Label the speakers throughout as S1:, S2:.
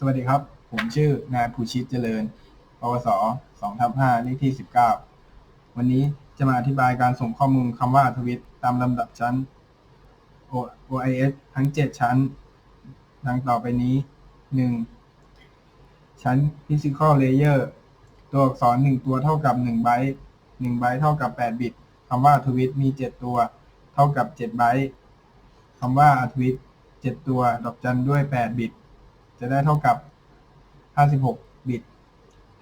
S1: สวัสดีครับ ผมชื่อนายภูชิตเจริญ ปวส2ทับ5เลขที่ 19 วันนี้จะมาอธิบายการส่งข้อมูลคำว่าทวิตตามลำดับชั้น OIS ทั้ง 7 ชั้น ดังต่อไปนี้ 1. ชั้น Physical Layer ตัวอักษร 1 ตัวเท่ากับ 1 ไบต์1ไบต์เท่ากับ 8 บิตคำว่าทวิตมี 7 ตัว เท่ากับ 7 ไบต์คำว่าทวิต7 ตัว ดอกจันด้วย 8 บิต จะได้เท่ากับ 56 บิต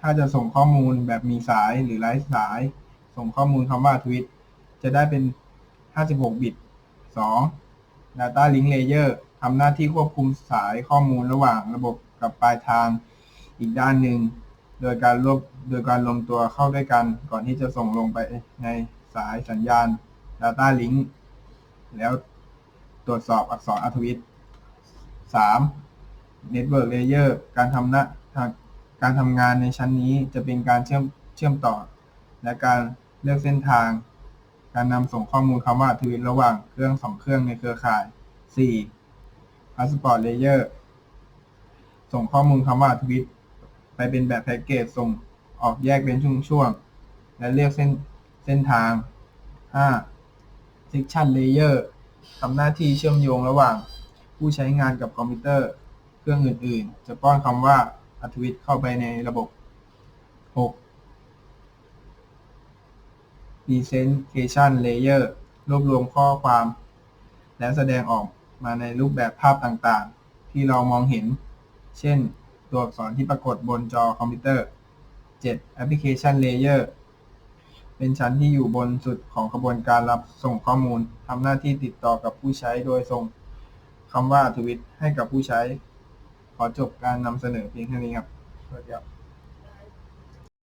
S1: ถ้าจะส่งข้อมูลแบบมีสายหรือไร้สาย ส่งข้อมูลคำว่าทวิตจะได้เป็น 56 บิต 2. Data Link Layer ทำหน้าที่ควบคุมสายข้อมูลระหว่างระบบกับปลายทางอีกด้านหนึ่ง โดยการรวบโดยการรวมตัวเข้าด้วยกัน ก่อนที่จะส่งลงไปในสายสัญญาณ Data Link แล้วตรวจสอบอักษรอัธวิต 3. Network Layer การทำหน้าการทำงานในชั้นนี้จะเป็นการเชื่อมเชื่อมต่อ และการเลือกเส้นทาง การนำส่งข้อมูลคำว่าทวิตระหว่างเครื่องสองเครื่องในเครือข่าย 4. Passport Layer ส่งข้อมูลคำว่าทวิตไปเป็นแบบแพ็กเกจส่งออกแยกเป็นช่วงๆ และเลือกเส้นเส้นทาง 5. Section Layer ทำหน้าที่เชื่อมโยงระหว่างผู้ใช้งานกับคอมพิวเตอร์ รื่องอื่น ๆ จะป้อนคำว่าอัธวิตเข้าไปในระบบ 6. Presentation Layer รวบรวมข้อความ และแสดงออกมาในรูปแบบภาพต่าง ๆ ที่เรามองเห็น เช่น ตัวอักษรที่ปรากฏบนจอคอมพิวเตอร์ 7. Application Layer เป็นชั้นที่อยู่บนสุดของกระบวนการรับส่งข้อมูลทำหน้าที่ติดต่อกับผู้ใช้โดยส่งคำว่าทวิตให้กับผู้ใช้ ขอจบการนำเสนอเพียงเท่านี้ครับสวัสดีครับ